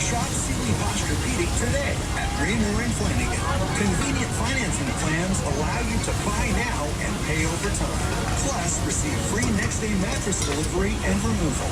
Shop Sealy Posturepedic today at Raymore and Flanagan. Convenient financing plans allow you to buy now and pay over time. Plus, receive free next day mattress delivery and removal.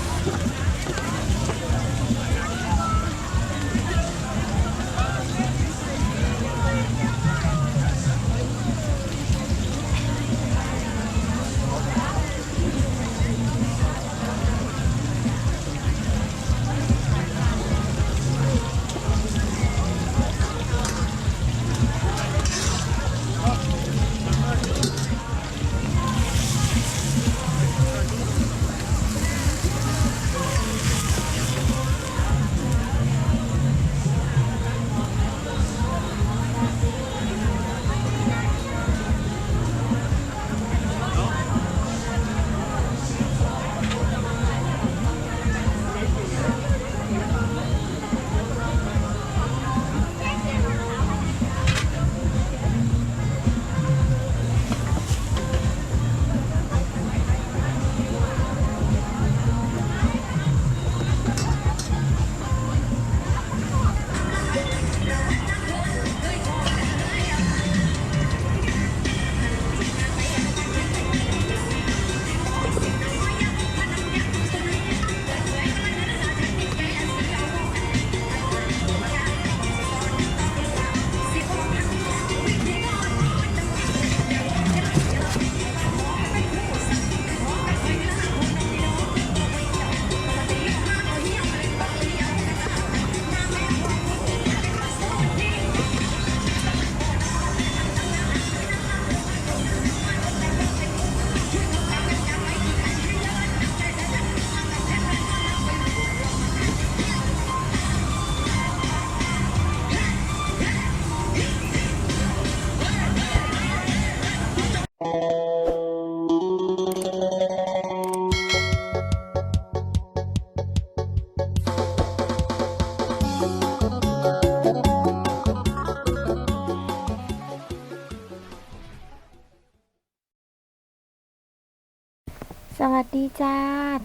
วัสดีจ้า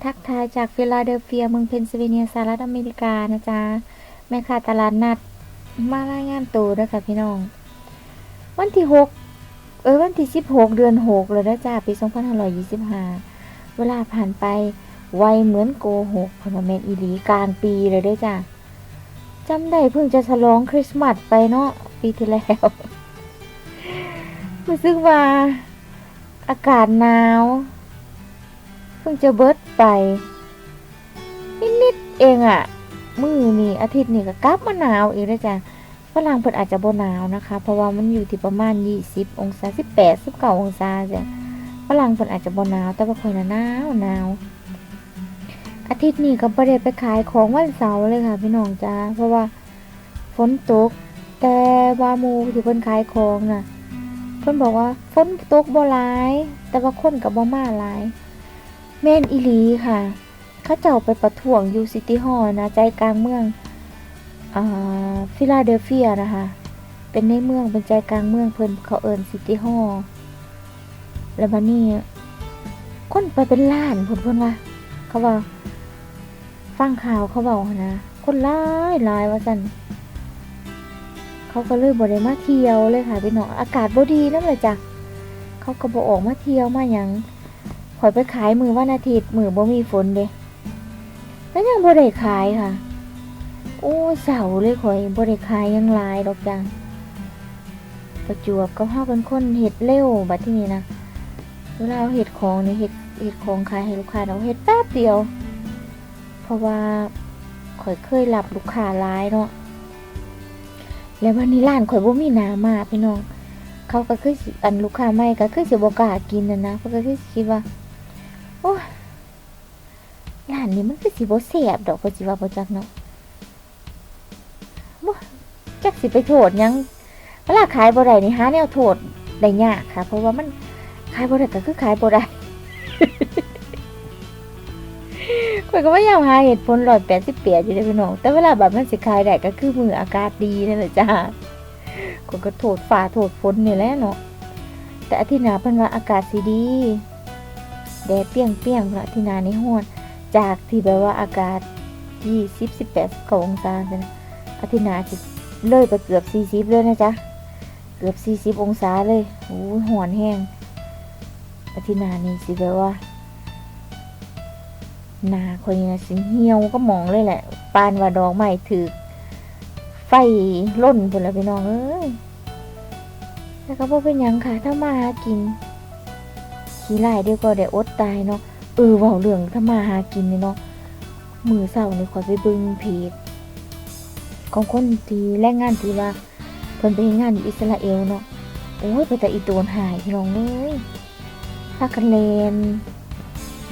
ทักทายจากฟิลาเดลเฟียเมืองเพนซิลเวเนียสหรัฐอเมริกานะจ๊ะแม่ค้าตลาดนัด มารายงานตัวด้วยค่ะพี่น้อง วันที่หกเออวันที่สิบหกเดือนหกเลยนะจ้าปีสองพันห้าร้อยยี่สิบห้าเวลาผ่านไปไวเหมือนโกหกพนเมนอีหลีกลางปีเลยด้วยจ้าจำได้เพิ่งจะฉลองคริสต์มาสไปเนาะปีที่แล้วรู้สึกว่าอากาศหนาว เพิ่งจะเบิดไป นิดๆเองอะมือนี่อาทิตย์นี่ก็กลับมาหนาวอีกแล้วจ้ะฝรั่งเพิ่นอาจจะบ่หนาวนะคะ เพราะว่ามันอยู่ที่ประมาณ 20 องศา 18 19องศาจ้ะฝรั่งเพิ่นอาจจะบ่หนาว แต่ว่าข่อยน่ะหนาวหนาวอาทิตย์นี้ก็บ่ได้ไปขายของวันเสาร์เลยค่ะ พี่น้องจ้าเพราะว่าฝนตก แต่ว่าหมู่ที่เพิ่นขายของน่ะเพิ่นบอกว่าฝนตกบ่หลาย แต่ว่าคนก็บ่มาหลาย แม่นอีลีค่ะเขาเจ้าไปประท้วงยูซิตี้ฮอลล์นะ ใจกลางเมืองอ่าฟิลาเดลเฟียนะคะ เป็นในเมืองเป็นใจกลางเมืองเพิ่นเขาเอิ้นซิตี้ฮอลล์แล้วบัดนี้คนไปเป็นล้านพิ่นพิ่นว่าเขาว่าฟังข่าวเขาบอกนะคนหลายหลายว่าซั่นเขาก็เลยบ่ได้มาเที่ยวเลยค่ะพี่น้องอากาศบ่ดีนำเลยจ้ะเขาก็บ่ออกมาเที่ยวมาหยัง ข่อยไปขายมือวันอาทิตย์มือบ่มีฝนเด้แล้วยังบ่ได้ขายค่ะ โอ้เสาเลยข่อยบ่ได้ขายยังลายดอกจังประจวบก็เฮาเป็นคนเฮ็ดเร็วบัดทีนี้นะเวลาเอาเฮ็ดของนี่เฮ็ดเฮ็ดของขายให้ลูกค้าเราเฮ็ดแป๊บเดียว เพราะว่าข่อยเคยรับลูกค้าหลายเนาะแล้ววันนี้ร้านข่อยบ่มีน้ามาพี่น้อง เขาก็คืออันลูกค้าใหม่ก็คือสิบ่กล้ากินนะนะเพราะก็คือคิดว่า นนี้มันคือสิบ่แซ่บดอกก็สิว่าบ่จักเนาะบ่จักสิไปโทษหยังเวลาขายบ่ได้นี่หาแนวโทษได้ยากค่ะ เพราะว่ามันขายบ่ได้ก็คือขายบ่ได้ข่อยก็พยายามหาเหตุผล188อยู่เด้พี่น้อง แต่เวลาแบบมันสิขายได้ก็คือมืออากาศดีนั่นแหละจ้าก็ก็โทษฝ่าโทษฝนนี่แหละเนาะ แต่อาทิตย์หน้าเพิ่นว่าอากาศสิดี แดดเปี้ยงเปี้ยงๆพุ่นละอาทิตย์หน้านี่ฮ้อน จากที่แบบว่าอากาศ20 18 19องศาจังนะอาทิตย์หน้าสิเลยไปเกือบ40เลยนะจ๊ะ เกือบ40องศาเลยโอ้ยฮ้อนแห้งอาทิตย์หน้านี่สิแบบว่าหนาคนนี้นะสิเหี่ยวก็มองเลยแหละ ปานว่าดอกไม้ถือไฟล่นพุ่นละพี่น้องเอ้ยแล้วก็บ่เป็นยังค่ะ ถ้ามาหากิน ขี้ไล่เดี๋ยวก็ได้อดตายเนาะ เออเว้าเรื่องถ้ามาหากินนี่เนาะมือเศร้านี่ขอยไปเบิ่งเพจของคนที่แรงงานที่ว่าเพิ่นไปเฮ็ดงานอยู่อิสราเอลเนาะโอ้ยไปแต่อีโตนหายพี่น้องเอ้ยพากันเลน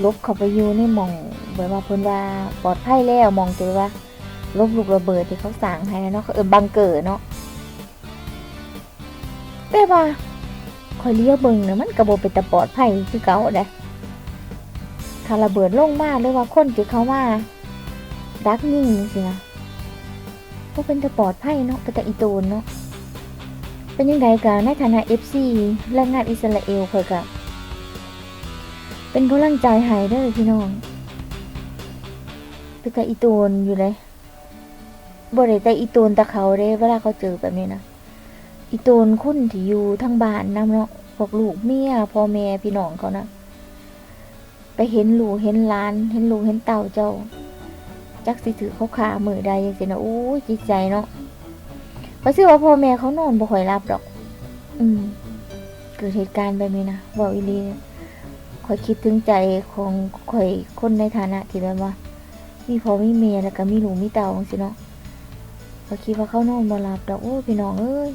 ลบเข้าไปอยู่ในหม่องแบบว่าเพิ่นว่าปลอดภัยแล้วหมองตัวว่าลบลูกระเบิดที่เขาสั่งให้นะเนาะเออบังเกอร์เนาะแต่ว่าคอยเลี้ยวเบิ่งนะมันกระโบเป็นแต่ปลอดภัยคือเก่าเด้ ถ้าระเบิดลงมาหรือว่าคนที่เขามาดักยิงสินะก็เป็นแต่ปลอดภัยเนาะเป็นแต่อีโตนเนาะเป็นยังไงกันในฐานะ FC แรงงานอิสราเอลคอยกะเป็นกำลังใจให้เด้อพี่น้องเป็นแต่อีโตนอยู่เลยบ่ได้แต่อีโตนต่เขาเด้เวลาเขาเจอแบบนี้นะอีโตนคนที่อยู่ทั้งบ้านนำเนาะพวกลูกเมียพ่อแม่พี่น้องเขานะ ไปเห็นลูกเห็นหลาน เห็นลูกเห็นเต่าเจ้า จักสิถือเขาขามือใดจังซี่นะโอ้ยจิตใจเนาะเพราะชื่อว่าพ่อแม่เขานอนบ่ค่อยรับดอก อืม เกิดเหตุการณ์แบบนี้นะเว่าอีลีข่อยคิดถึงใจของข่อยคนในฐานะที่แบบว่า มีพ่อมีแม่แล้วก็มีลูกมีเต่าจังซี่เนาะข่อคิดว่าเขานอนบ่หลับดอกโอ้พี่น้องเอ้ย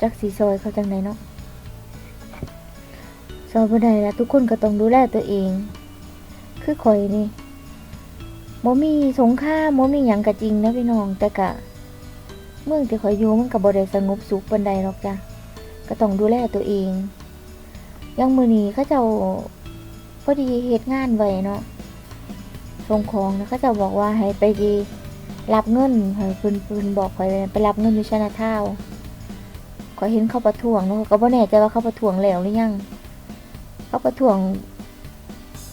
จักสีซอยเขาจังไดเนาะ ซอยบ่ได้ละทุกคนก็ต้องดูแลตัวเอง คือข่อยนี่บ่มีสงครามบ่มีหยังก็จริงนะพี่น้องแต่ก็เมืองที่ข่อยอยู่มันก็บ่ได้สงบสุขปานใดหรอกจ้ะก็ต้องดูแลตัวเองอยังมื้อนี้เขาเจ้าพอดีเฮ็ดงานไว้เนาะส่งของนะเขาจ้าบอกว่าให้ไปดีรับเงินให้เพิ่นเพิ่นบอกข่อยไปรับเงินอยู่ชนะทาวน์ก็เห็นเขาประท้วงเนาะก็บ่แน่ใจว่าเขาประท้วงแล้วหรือยัง ประท้วง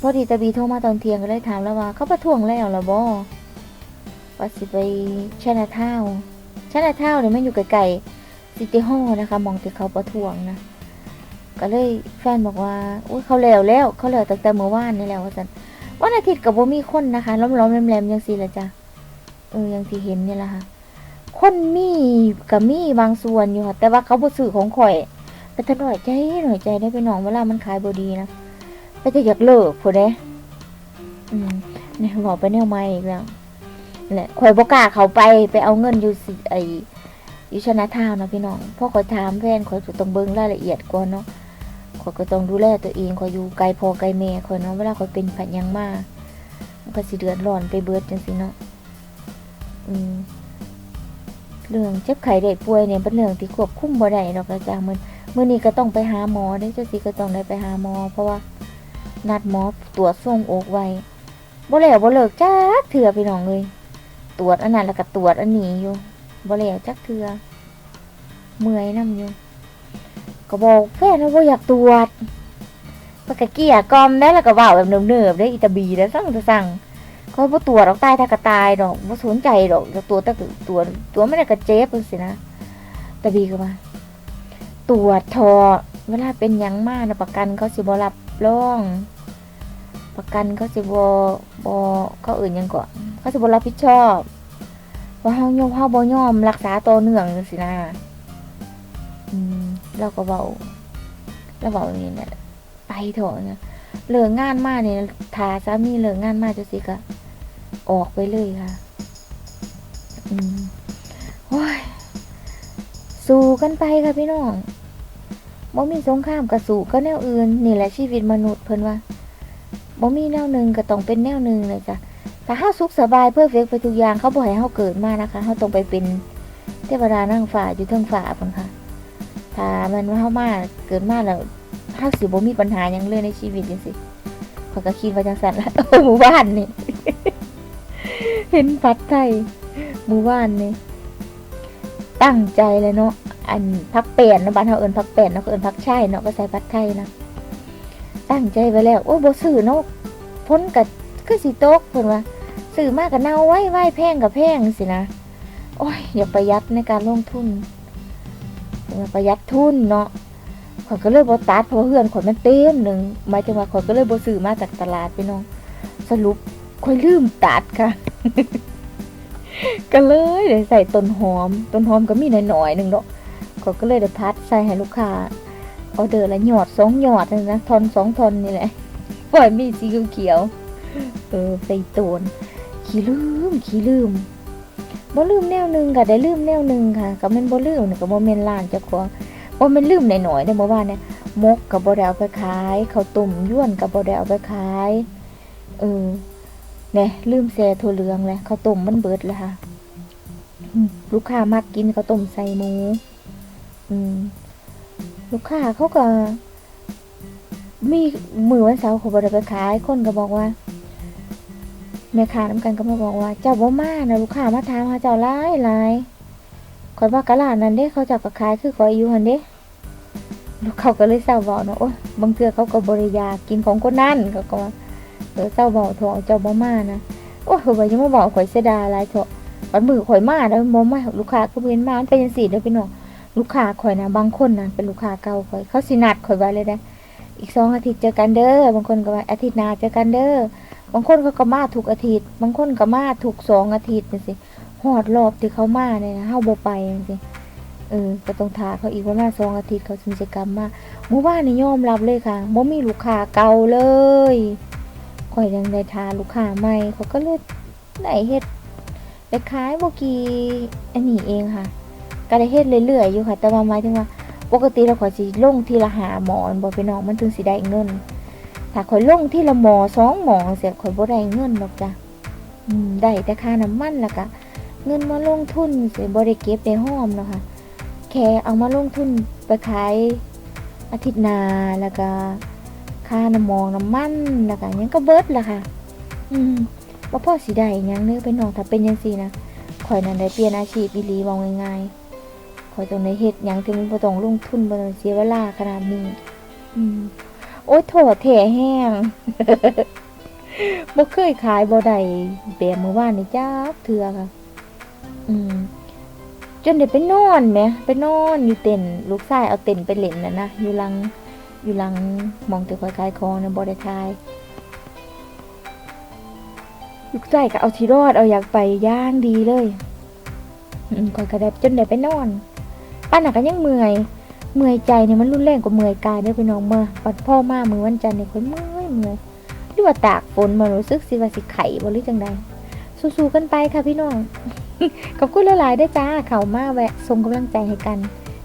พอดีตาบีโทรมาตอนเที่ยงก็เลยถามแล้วว่า เขาประท้วงแล้วหรอบ่ว่าสิไปชนะเท่าชนะเท่าเนี่ยมันอยู่ไกลๆซิตี้ฮอลนะคะ มองที่เขาประท้วงนะก็เลยแฟนบอกว่าอุ้ยเขาแล้วแล้วเขาแล้วตั้งแต่เมื่อวานนี่แล้วว่าซั่นวันอาทิตย์ก็บ่มีคนนะคะล้อมๆแหลมๆจังซี่ละจ้ะเออย่างที่เห็นนี่แหละค่ะคนมีกับมีบางส่วนอยู่ค่ะแต่ว่าเขาบ่ซื้อของข่อย แต่ถ้าหน่อยใจหน่อยใจได้ไปน้องเวลามันขายบดีนะไปจะอยากเลิกพุ่นเด้อืมเนี่ยบอกไปแนวใหม่อีกแล้วนั่แหละข่อยบกล้าเขาไปไปเอาเงินอยู่สิไออยู่ชนะท่าวน์นะพี่น้องเพราะข่อยถามแฟนข่อยต้องเบิ่งรายละเอียดก่อนเนาะข่อยก็ต้องดูแลตัวเองข่อยอยู่ไกลพ่อไกลแม่ข่อยเนาะเวลาข่อยเป็นผัดยังมามันก็สิเดือดร้อนไปเบิดจังซี่เนาะอืมเรื่องเจ็บไข้ได้ป่วยเนี่ยเป็นเรื่องที่ควบคุมบ่ได้ดอกนะจ๊ะมัน มื้อนี้ก็ต้องไปหาหมอเด้เจ้าสิก็ต้องได้ไปหาหมอ เพราะว่านัดหมอตรวจทรงอกไว้บ่แล้วบ่เลิกจักเทื่อพี่น้องเลย ตรวจอันนั้นแล้วก็ตรวจอันนี้อยู่บ่แล้วจักเทื่อเมื่อยนํอยู่ก็บอกแฟนว่าบ่อยากตรวจปกเกี้ยกอมได้แล้วก็ว้าแบบเนิบๆได้อีตาบีแล้วสั่งจะสั่งเขาบ่ตัวดอกตายถ้ากระตายดอกบ่สนใจดอกตัวต่ตัวตัวไม่ได้กระเจ็บจังซี่นะต่บีก็ว่า ตรวจทอเวลาเป็นยังมานะประกันเขาสิบรับรอง ประกันเขาสิบ่บ่เขาอื่นยังก่อนเขาสิบรับผิดชอบว่าเฮายอมเฮาบ่ยอมรักษาต่อเนื่องจังซี่นะอืมเราก็เว้าเราเว้าอย่างนี้แหละไปเถอะเนี่ยเลิกงานมาเนี่ยถ้าสามีเลิกงานมาจังซี่ก็ออกไปเลยค่ะ อืมโอ้ยสู้กันไปค่ะพี่น้อง บ่มีสงครามกับสู้ก็แนวอื่น นี่แหละชีวิตมนุษย์เพิ่นว่าบ่มีแนวหนึ่งก็ต้องเป็นแนวหนึ่งเลยจ้ะถ้าเฮาสุขสบายเพื่อเฟกไปทุกอย่างเขาบ่ให้เฮาเกิดมานะคะเฮาต้องไปเป็นเทวดานางฟ้าอยู่เทิงฟ้าเพิ่นค่ะถ้ามันว่าเฮามาเกิดมาแล้วเฮาสิบ่มีปัญหาหยังเลยในชีวิตจังซี่ข้อยก็คิดว่าจังซั่นละหมู่บ้านนี่เห็นปัดไทยหมู่บ้านนี่ตั้งใจเลยเนาะ อันพักเปลี่ยนนะบ้านเฮาเอิ้นพักเปลี่ยนเนาะเอิ้นพักใช่เนาะก็ใส่ผัดไทยนะตั้งใจไว้แล้ว โอ้บ่ซื้อเนาะพ้นกับคือสิตกเพิ่นว่าซื้อมากก็เน่าไว้ไว้แพงกับแพงสินะโอ้ยอย่าประหยัดในการลงทุนอย่าประหยัดทุนเนาะข่อยก็เลยบ่ตัดเพราะเฮือนข่อยมันเต็มหนึงหมายถึงว่าข่อยก็เลยบ่ซื้อมาจากตลาดพี่น้อง สรุปข่อยลืมตัดค่ะ ก็เลยได้ใส่ต้นหอม ต้นหอมก็มีหน่อยๆหนึ่งเนาะ ก็ก็เลยได้พัดใส่ให้ลูกค้าออเดอร์ละหยอดสองหยอดนะทอนสองทอนนี่แหละปล่อยมีสีเขียวเออใส่ตูนขี้ลืมขี้ลืมบ่ลืมแนวหนึงก็ได้ลืมแนวหนึงค่ะก็แม่นบ่ลืมนี่ก็บ่แม่นล้านเจ้าของบ่แม่นลืมหน่อยๆเด้อเมื่อวานเนี่ยมกก็บ่ได้เอาไปขายข้าวต้มย้วนก็บ่ได้เอาไปขายเออเนี่ยลืมแซ่ถั่วเหลืองแล้วข้าวต้มมันเบิดแล้วค่ะลูกค้ามักกินข้าวต้มใส่หมู ลูกค้าเขาก็ มีมือวันเสาร์เขาบริไปขายคนก็บอกว่าแม่ค้าน้ำกันก็มาบอกว่า เจ้าบ่มานะลูกค้ามาถามหาเจ้าหลายหลายคอยว่ากะลาดนั่นเด้เขาเจ้าก็ขายคือขอยอยู่หันเด้ลูกเขาก็เลยเศร้าบอกเนาะโอ้ยบางเทื่อเขาก็บริยากินของคนนั้นเขาก็ว่าเออเศร้าบอกเถอะเจ้าบ่มานะโอ้ยเขาบอกยังมาบอกข่อยเสียดายหลายเถอะวันมือข่อยมาแล้วมอมาลูกค้าก็เว้นมามันเป็นจังซี่เด้อพี่น้อง ลูกค้าข่อยนะบางคนนะเป็นลูกค้าเก่าข่อย เขาสินัดข่อยไว้เลยนะอีกสองอาทิตย์เจอกันเด้อบางคนก็ว่าอาทิตย์หน้าเจอกันเด้อบางคนเขาก็มาถูกอาทิตย์ บางคนก็มาถูกสองอาทิตย์จังซี่ฮอดรอบที่เขามาเนี่ยนะเฮาบ่ไปจังซี่เออก็ต้องทาเขาอีกประมาสองอาทิตย์เขาถึงจะกลับมาหมู่บ้านนี่ยอมรับเลยค่ะบ่มีลูกค้าเก่าเลยข่อยยังได้ทาลูกค้าใหม่เขาก็เลยได้เฮ็ดไปขายบกีอันนี้เองค่ะ ก็ได้เฮ็ดเรื่อยๆอยู่ค่ะ แต่ว่าหมายถึงว่า ปกติเราขอยสิลงทีละหาหมอนบ่ไปน้องมันถึงสิได้เงิน ถ้าข่อยลงทีละหมอสองหมอเสียข่อยบ่ได้เงินหรอกจ้ะอืมได้แต่ค่าน้ำมันแล้วก็เงินมาลงทุนสิบ่ได้เก็บได้อมเนาะค่ะแค่เอามาลงทุนไปขายอาทิตย์หน้าแล้วก็ค่าน้ำมองน้ำมันแล้วก็ยังก็เบิดล่ะค่ะ อืมว่าพ่อสีได้หยังเนื้อไปน้องถ้าเป็นยังสี่นะข่อยนั้นได้เปลี่ยนอาชีพอีหลีวองง่ายๆ ข่อยต้องได้เฮ็ดยังที่มันบ่ต้องลงทุนบ่ต้องเสียเวลาขนาดนี้อืมโอ้ยโถแถแห้งบ่เคยขายบ่ได้แบบเมื้อวานนี่จ้าเทื่อค่ะ อืมจนได้ไปนอนแหมไปนอนอยู่เต็นลูกชายเอาเต็นไปเล่นน่ะนะอยู่หลังอยู่หลังมองที่ข่อยขายของนะบ่ได้ขายลูกใจก็เอาชีรอดเอาอยากไปย่างดีเลยอืมก่อยกระแดบจนได้ไปนอน ป้าหนักก็ยังเมื่อย เมื่อยใจเนี่ยมันรุนแรงกว่าเมื่อยกายเด้อพี่น้องเมื่อปัดพ่อมามือวันจันทร์เนี่ยค่อยเมื่อยเมื่อยหรือว่าตากฝนมารู้สึกสิว่าสิไข่บ่หรือจังใดสู้ๆกันไปค่ะพี่น้องขอบคุณหลายๆได้จ้า เข่ามาแวะส่งกำลังใจให้กัน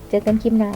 เจอกันคลิปหน้า